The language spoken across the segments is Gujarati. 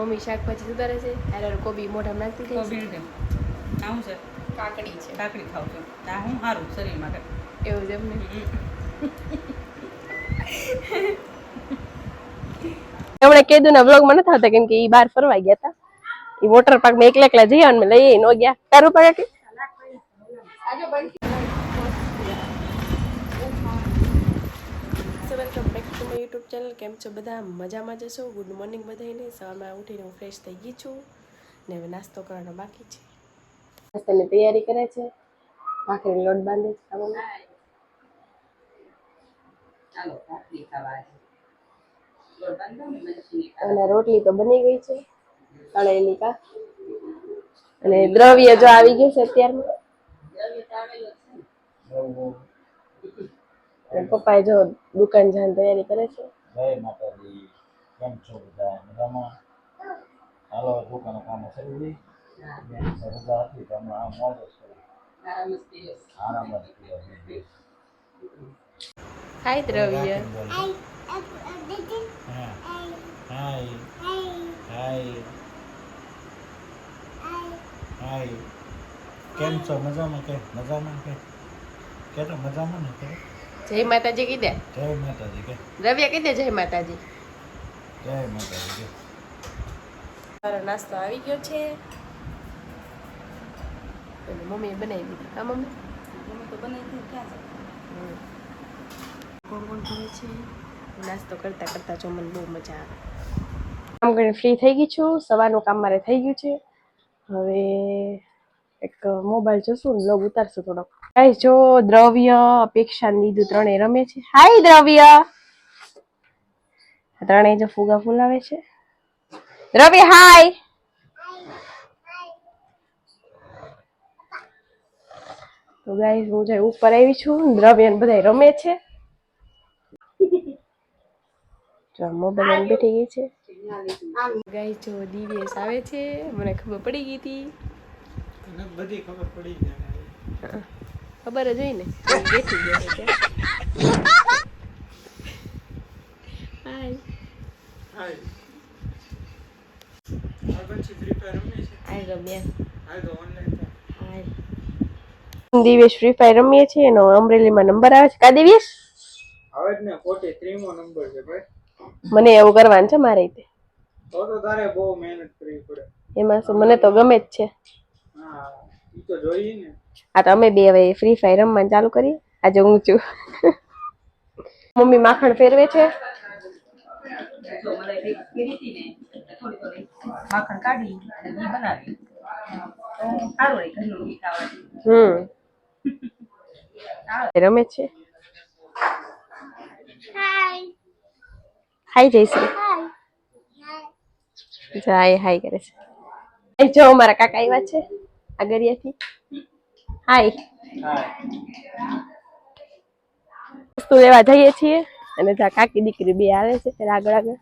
મમ્મી શાકભાજી સુધારે છે. અરે કોબી મોઢામાં નાખતી થઈ બીણ આ શું છે? કાકડી છે. કાકડી ખાવ છું. ના હું સારું શરીર માટે. એવું છે એમને એમણે કીધું ને વ્લોગમાં નથી આવતા કેમ કે એ બહાર ફરવા ગયા હતા એ વોટર પાર્કમાં એકલા એકલા જઈ અને લઈ ન ગયા. તારું પાડે કે વેલકમ યુટ્યુબ ચેનલ કેમ છો બધા? મજામાં જશો ગુડ મોર્નિંગ બધાને સવારમાં ઉઠીને હું ફ્રેશ થઈ ગઈ છું. ને હવે નાસ્તો કરવાનો બાકી છે. નાસ્તાની તૈયારી કરે છે? ભાખરી લોટ બાંધે છે ખાવાનું? ચાલો કાકડી ખાવા આજે. લોટ બાંધો ને મરચીની અને રોટલી તો બની ગઈ છે તળેલી કા? અને દ્રવ્ય જો આવી ગયું છે અત્યારમાં? અને પપ્પાએ જો દુકાન જવાની તૈયારી કરે છે? જય માતાજી. કેમ છો બધા? મજામાં? હાલો દુકાનો કામ શરૂ થઈ રજા હતી તો હમણાં આ મોજ કરી. આરામ જ કર્યો. હાય દ્રવ્ય. હા હાય. હાય. હાય. કેમ છો? મજામાં કે? મજામાં કે? કે તો મજામાં ને કે? જય માતાજી કીધે? જય માતાજી કે. દ્રવ્ય કીધે જય માતાજી? જય માતાજી કે. મારો નાસ્તો આવી ગયો છે. એટલે મમ્મીએ બનાવી દીધી. હા મમ્મી? મમ્મી તો બનાવી દીધી ક્યાં છે? કોણ કોણ કરે છે? નાસ્તો કરતા કરતા જો મને બહુ મજા આવે. કામ કરીને ફ્રી થઈ ગઈ છું. સવારનું કામ મારે થઈ ગયું છે. હવે એક મોબાઈલ જોશું ને ઉતારશું થોડોક. ગાઈસ જો દ્રવ્ય અપેક્ષા ને ત્રણે રમે છે. હાય દ્રવ્ય! ત્રણે જો ફુગા ફૂલાવે છે. દ્રવ્ય હાય! તો ગાઈસ હું જાય ઉપર આવી છું દ્રવ્ય ને બધા રમે છે. જો મોબાઈલ બેઠી ગઈ છે. ગાઈસ જો દિવ્યેશ આવે છે મને ખબર પડી ગઈ હતી. બધી ખબર પડી જાય ખબર જ હોય ને. બેઠી ગયો છે હાય. હાય. આ ફ્રી ફાયર રમે છે હાય રમ્યા હાય તો online hi. Divyesh Free Fire રમીએ છીએ એનો અમરેલીમાં નંબર આવે છે. કા દિવ્યેશ હવે જ ને ફોર્ટી થ્રી નંબર છે ભાઈ. મને એવું કરવાનું છે મારે રીતે તો તો તારે બહુ મહેનત કરવી પડે. એમાં શું મને તો ગમે જ છે. હા ઈ તો જોઈએ ને. આ તો અમે બે હવે ફ્રી ફાયર રમવાનું ચાલુ કરીએ. આજે હું છું. મમ્મી માખણ ફેરવે છે. કરી માખણ કાઢી બનાવી. હમ. રમે છે. હાય જયશ્રી. જો હાય કરે છે. જો અમારા કાકા આવ્યા છે આગળિયાથી હાય વસ્તુ લેવા જઈએ છીએ અને જ્યાં કાકી દીકરી બે આવે છે. ત્યારે આગળ આગળ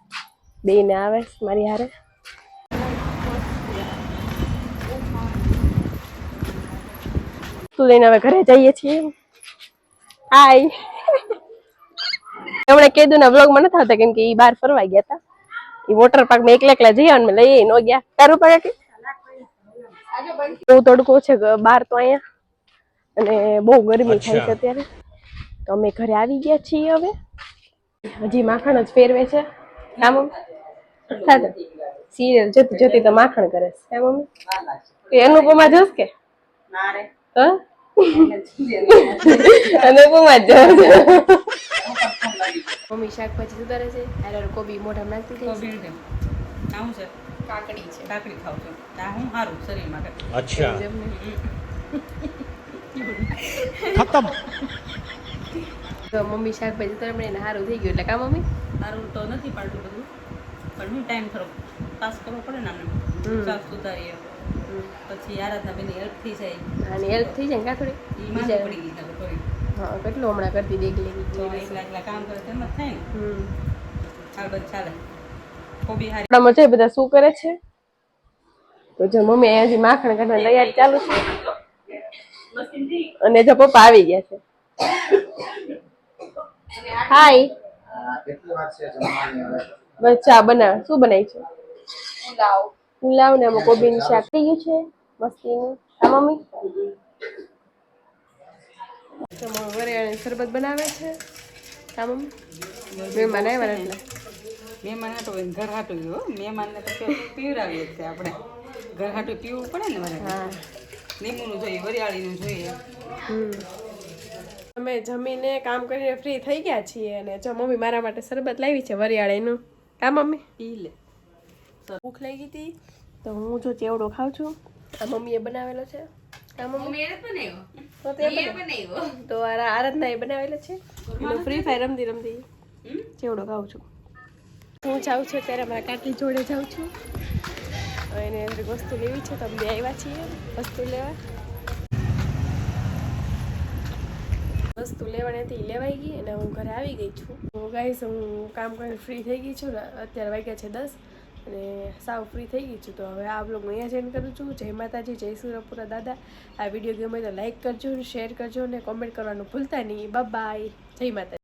બે ને આવે છે મારી હારે. વસ્તુ લઈને હવે ઘરે જઈએ છીએ. હાય એમણે કીધું ને વ્લોગમાં નથી આવતા કેમ કે એ બહાર ફરવા ગયા હતા એ વોટર પાર્કમાં એકલા એકલા જઈએ અને લઈ ન ગયા. તારું પડે કે બહુ તડકો છે બહાર તો અહીંયા. અને બહુ ગરમી થાય છે અત્યારે. તો અમે ઘરે આવી ગયા છીએ હવે. હજી માખણ જ ફેરવે છે. હા મમ્મી? થાય સિરિયલ જતી જતી તો માખણ કરે છે. હા મમ્મી? એ અનુપમા જોશ કે? હ? અનુપમા જ જોશ. મમ્મી શાકભાજી સુધારે છે. કોબી મોઢામાં નાખતી છે? કાકડી છે. કાકડી ખાવ છું. હું સારું શરીર માટે. અચ્છા. ખતમ. મમ્મી શાકભાજી પણ એને સારું થઈ ગયું એટલે કા મમ્મી? સારું તો નથી પાડતું બધું પણ હું ટાઈમ થોડો પાસ કરવો પડે ને. આપણે સુધારીએ. પછી આરાધના બેની હેલ્પ થઈ જાય. આની હેલ્પ થઈ જાય ને કા થોડી? મજા પડી ગઈ હા કેટલું હમણાં કરતી દેખ લેવી એકલા એકલા કામ કરે તેમ જ થાય ને. હમ. હાલ બધું ચાલે. કોબી હારી. બધા શું કરે છે? તો જો મમ્મી હજી માખણ કાઢવાની તૈયારી ચાલુ છે. અને જો પપ્પા આવી ગયા છે. હાય બસ ચા બના શું બનાવી છે? પુલાવ. ને અમુક કોબીનું શાક. થઈ ગયું છે? મસ્તીનું. હા મમ્મી? વરિયાળી શરબત બનાવે છે. હા મમ્મી? મહેમાન આવ્યા ને એટલે. મહેમાન હાટો ઘર હાટું હો. મહેમાનને પીવડાવીએ છીએ છે આપણે. ઘર હાટું પીવું પડે ને મારે હા. લીંબુનું જોઈએ વરિયાળીનું જોઈએ. હમ. અમે જમીને કામ કરીને ફ્રી થઈ ગયા છીએ અને જો મમ્મી મારા માટે શરબત લાવી છે વરિયાળીનું. કા મમ્મી? પી લે. ભૂખ લાગી હતી તો હું જો ચેવડો ખાઉં છું. આ મમ્મીએ બનાવેલો છે. આ મમ્મી? તો. આરાધના એ બનાવેલો છે. એનો ફ્રી ફાયર રમતી રમતી. ચેવડો ખાઉં છું. હું જાઉં છું ત્યારે મારા કાકી જોડે જાઉં છું. એને અંદર વસ્તુ લેવી છે તો બે આવ્યા છીએ વસ્તુ લેવા વસ્તુ લેવાની હતી લેવાઈ ગઈ અને હું ઘરે આવી ગઈ છું હું ગાઈસ હું કામ કરીને ફ્રી થઈ ગઈ છું ને અત્યારે વાગ્યા છે દસ અને સાવ ફ્રી થઈ ગઈ છું તો હવે આ બ્લોગ અહીંયા સેન્ડ કરું છું જય માતાજી જય સુરપુરા દાદા આ વીડિયો ગમે તો લાઇક કરજો શેર કરજો અને કોમેન્ટ કરવાનું ભૂલતા નહીં બાય જય માતાજી